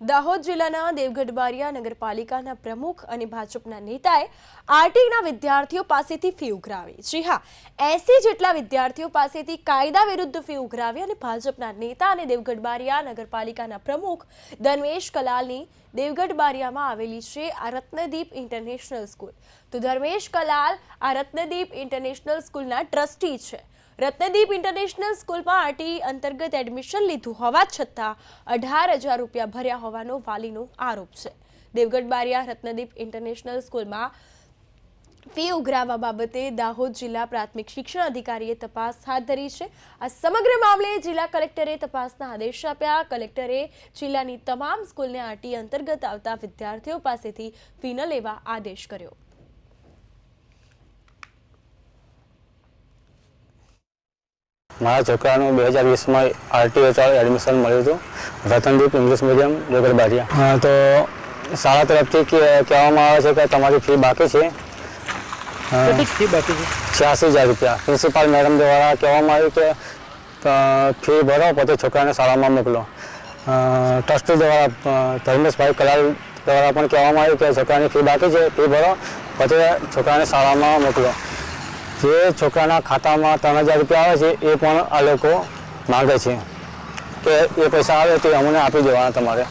દાહોદ જિલ્લાના દેવગઢ બારિયા નગરપાલિકાના પ્રમુખ અને ભાજપના નેતાએ આરટીના વિદ્યાર્થીઓ પાસેથી ફી ઉઘરાવી. જી હા, એસી જેટલા વિદ્યાર્થીઓ પાસેથી કાયદા વિરુદ્ધ ફી ઉઘરાવી અને ભાજપના નેતા અને દેવગઢ બારિયા નગરપાલિકાના પ્રમુખ ધર્મેશ કલાલની દેવગઢ બારિયામાં આવેલી છે આ રત્નદીપ ઇન્ટરનેશનલ સ્કૂલ. તો ધર્મેશ કલાલ આ રત્નદીપ ઇન્ટરનેશનલ સ્કૂલના ટ્રસ્ટી છે. રત્નદીપ ઇન્ટરનેશનલ સ્કૂલમાં આરટી અંતર્ગત એડમિશન લીધું હોવા છતાં અઢાર હજાર રૂપિયા ભર્યા હોવાનો વાલીનો આરોપ છે. દેવગઢ બારિયા રત્નદીપ ઇન્ટરનેશનલ સ્કૂલમાં ફી ઉઘરાવવા બાબતે દાહોદ જિલ્લા પ્રાથમિક શિક્ષણ અધિકારીએ તપાસ હાથ ધરી છે. આ સમગ્ર મામલે જિલ્લા કલેક્ટરે તપાસના આદેશ આપ્યા. કલેક્ટરે જિલ્લાની તમામ સ્કૂલને આરટી અંતર્ગત આવતા વિદ્યાર્થીઓ પાસેથી ફી ન લેવા આદેશ કર્યો. મારા છોકરાનું બે હજાર વીસમાં આરટીઓ ચાલુ એડમિશન મળ્યું હતું. Ratandeep English medium Devgadh Baria. તો શાળા તરફથી કહેવામાં આવે છે કે તમારી ફી બાકી છે? છ્યાસી હજાર રૂપિયા. પ્રિન્સિપાલ મેડમ દ્વારા કહેવામાં આવ્યું કે ફી ભરો પોતે છોકરાને શાળામાં મોકલો. ટ્રસ્ટી દ્વારા ધર્મેશભાઈ કલાલ દ્વારા પણ કહેવામાં આવ્યું કે છોકરાની ફી બાકી છે ફી ભરો પછી છોકરાને શાળામાં મોકલો. જે છોકરાના ખાતામાં ત્રણ હજાર રૂપિયા આવે છે, એ પણ આ લોકો માગે છે. કે એ પૈસા આવે તે અમને આપી દેવાના તમારે.